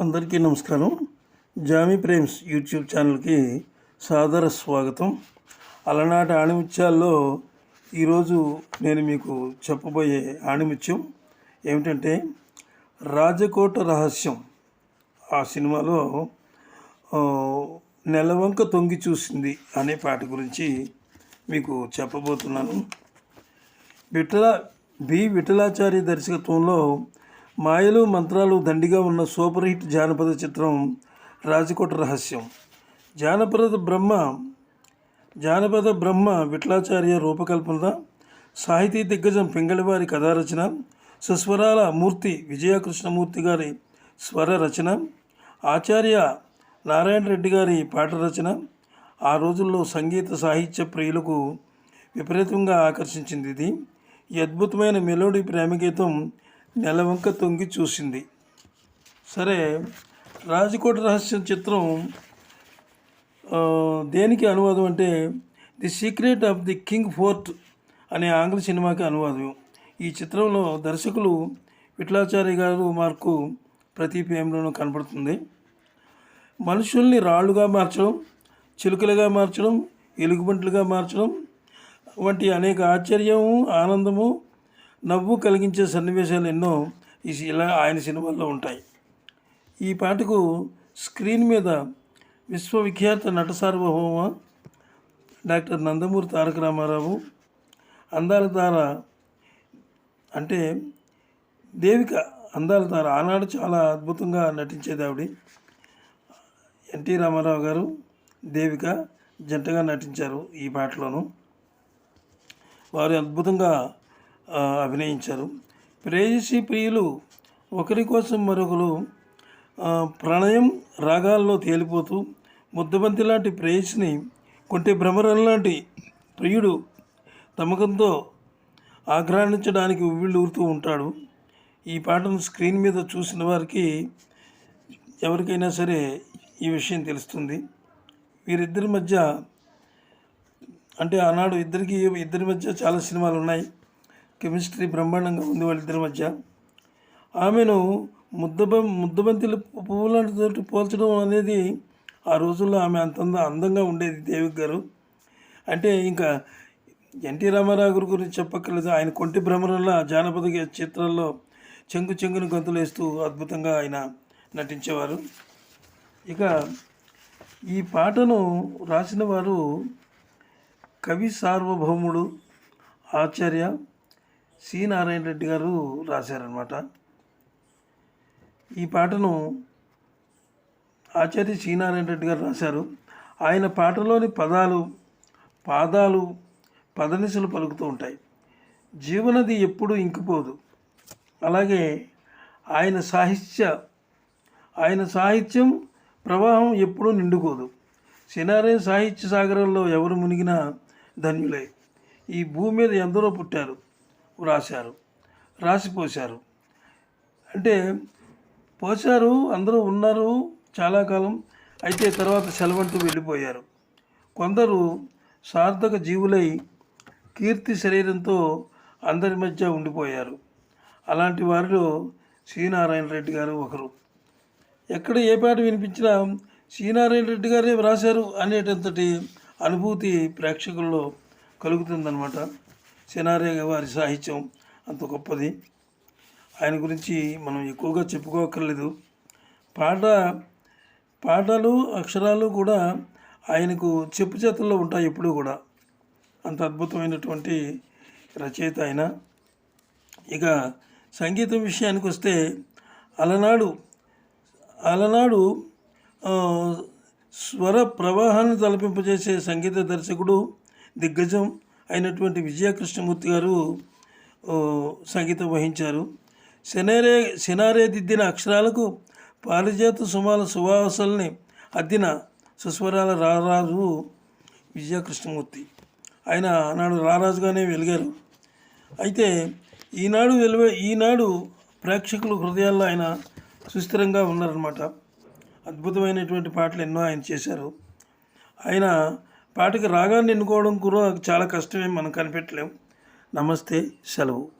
అందరికీ నమస్కారం. Jamie Prem's YouTube ఛానల్కి సాదర స్వాగతం. అలనాటి ఆణిముత్యాల్లో ఈరోజు నేను మీకు చెప్పబోయే ఆణిముత్యం ఏమిటంటే రాజకోట రహస్యం. ఆ సినిమాలో నెలవంక తొంగి చూసింది అనే పాట గురించి మీకు చెప్పబోతున్నాను. విఠల బి విఠలాచారి దర్శకత్వంలో మాయలు మంత్రాలు దండిగా ఉన్న సూపర్ హిట్ జానపద చిత్రం రాజకోట రహస్యం. జానపద బ్రహ్మ జానపద బ్రహ్మ విఠలాచార్య రూపకల్పన సాహితీ దిగ్గజం పింగళివారి కథారచన సుస్వరాల మూర్తి విజయకృష్ణమూర్తి గారి స్వర రచన ఆచార్య నారాయణ రెడ్డి గారి పాట రచన ఆ రోజుల్లో సంగీత సాహిత్య ప్రియులకు విపరీతంగా ఆకర్షించింది ఇది. ఈ అద్భుతమైన మెలోడీ ప్రేమగీతం నెలవంక తొంగి చూసింది. సరే రాజకోట రహస్యం చిత్రం దేనికి అనువాదం అంటే the secret of the king fort అనే ఆంగ్ల సినిమాకి అనువాదం. ఈ చిత్రంలో దర్శకులు విఠలాచారి గారు మార్కు ప్రతి ప్రేమలోనూ కనపడుతుంది. మనుషుల్ని రాళ్ళుగా మార్చడం చిలుకలుగా మార్చడం ఎలుగుబంట్లుగా మార్చడం వంటి అనేక ఆశ్చర్యము ఆనందము నవ్వు కలిగించే సన్నివేశాలు ఎన్నో ఈ ఇలా ఆయన సినిమాల్లో ఉంటాయి. ఈ పాటకు స్క్రీన్ మీద విశ్వవిఖ్యాత నట సార్వభౌమ డాక్టర్ నందమూరి తారక రామారావు అందాల తార అంటే దేవిక అందాల తార ఆనాడు చాలా అద్భుతంగా నటించేది ఆవిడ. ఎన్టీ రామారావు గారు దేవిక జంటగా నటించారు ఈ పాటలోను. వారు అద్భుతంగా అభినయించారు. ప్రేయసి ప్రియులు ఒకరి కోసం మరొకరు ప్రణయం రాగాల్లో తేలిపోతూ ముద్దబంతి లాంటి ప్రేయసిని కొంటే భ్రమరం లాంటి ప్రియుడు తమకంతో ఆగ్రహించడానికి ఉవ్విళ్ళూరుతూ ఉంటాడు. ఈ పాటను స్క్రీన్ మీద చూసిన వారికి ఎవరికైనా సరే ఈ విషయం తెలుస్తుంది. వీరిద్దరి మధ్య అంటే ఆనాడు ఇద్దరికి ఇద్దరి మధ్య చాలా సినిమాలు ఉన్నాయి కెమిస్ట్రీ బ్రహ్మాండంగా ఉంది వాళ్ళిద్దరి మధ్య. ఆమెను ముద్దబ ముద్దబంతిల పువ్వులతో పోల్చడం అనేది ఆ రోజుల్లో ఆమె అంత అందంగా ఉండేది దేవి గారు. అంటే ఇంకా ఎన్టీ రామారావు గారి గురించి చెప్పక్కర్లేదు. ఆయన కొంటి భ్రమరంలో జానపద చిత్రాల్లో చెంగు చెంగుని గంతులు వేస్తూ అద్భుతంగా ఆయన నటించేవారు. ఇక ఈ పాటను రాసిన వారు కవి సార్వభౌముడు ఆచార్య సి నారాయణ రెడ్డి గారు రాశారనమాట ఈ పాటను ఆచార్య సి నారాయణ రెడ్డి గారు రాశారు. ఆయన పాటలోని పదాలు పాదాలు పదనిసలు పలుకుతూ ఉంటాయి. జీవనది ఎప్పుడూ ఇంకిపోదు. అలాగే ఆయన సాహిత్య ఆయన సాహిత్యం ప్రవాహం ఎప్పుడూ నిండుకోదు. సినారే సాహిత్య సాగరంలో ఎవరు మునిగినా ధన్యులే. ఈ భూమి మీద ఎందరో పుట్టారు. రాశారు రాసిపోశారు. అంటే పోశారు అందరూ ఉన్నారు చాలా కాలం అయితే తర్వాత సెలవంటూ వెళ్ళిపోయారు. కొందరు సార్థక జీవులై కీర్తి శరీరంతో అందరి మధ్య ఉండిపోయారు. అలాంటి వారిలో శ్రీనారాయణ రెడ్డి గారు ఒకరు. ఎక్కడ ఏ పాట వినిపించినా శ్రీనారాయణ రెడ్డి గారే వ్రాశారు అనేటంతటి అనుభూతి ప్రేక్షకుల్లో కలుగుతుందన్నమాట. సినారే వారి సాహిత్యం అంత గొప్పది. ఆయన గురించి మనం ఎక్కువగా చెప్పుకోకర్లేదు పాట పాటలు అక్షరాలు కూడా ఆయనకు చెప్పు చేతుల్లో ఉంటాయి ఎప్పుడూ కూడా. అంత అద్భుతమైనటువంటి రచయిత ఆయన. ఇక సంగీతం విషయానికి వస్తే అలనాడు అలనాడు స్వర ప్రవాహాన్ని తలపింపజేసే సంగీత దర్శకుడు దిగ్గజం అయినటువంటి విజయకృష్ణమూర్తి గారు సంగీతం వహించారు. శనారే సినారే దిద్దిన అక్షరాలకు పారిజాత సుమాల సువాసల్ని అద్దిన సుస్వరాల రారాజు విజయకృష్ణమూర్తి. ఆయన ఆనాడు రారాజుగానే వెలిగారు. అయితే ఈనాడు వెలువ ఈనాడు ప్రేక్షకుల హృదయాల్లో ఆయన సుస్థిరంగా ఉన్నారనమాట అద్భుతమైనటువంటి పాటలు ఎన్నో ఆయన చేశారు. ఆయన పాటకి రాగాన్ని ఎన్నుకోవడం కూడా చాలా కష్టమే మనం కనిపెట్టలేము నమస్తే సెలవు.